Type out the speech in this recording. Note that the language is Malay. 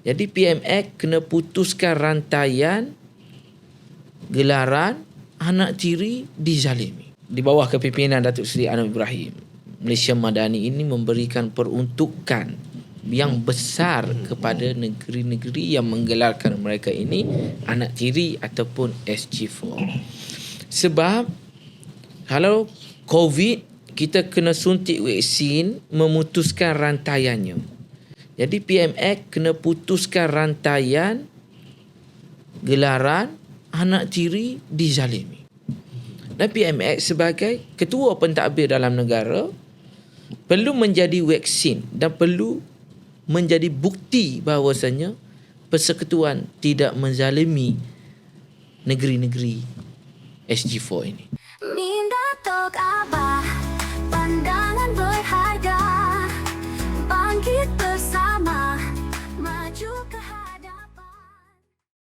Jadi PMX kena putuskan rantaian gelaran anak tiri dizalimi. Di bawah kepimpinan Datuk Seri Anwar Ibrahim, Malaysia Madani ini memberikan peruntukan yang besar kepada negeri-negeri yang menggelarkan mereka ini anak tiri ataupun SG4. Sebab kalau COVID kita kena suntik vaksin memutuskan rantaiannya. Jadi PMX kena putuskan rantaian gelaran anak tiri dizalimi. Dan PMX sebagai ketua pentadbir dalam negara perlu menjadi vaksin dan perlu menjadi bukti bahawasanya persekutuan tidak menzalimi negeri-negeri SG4 ini. Minda Tok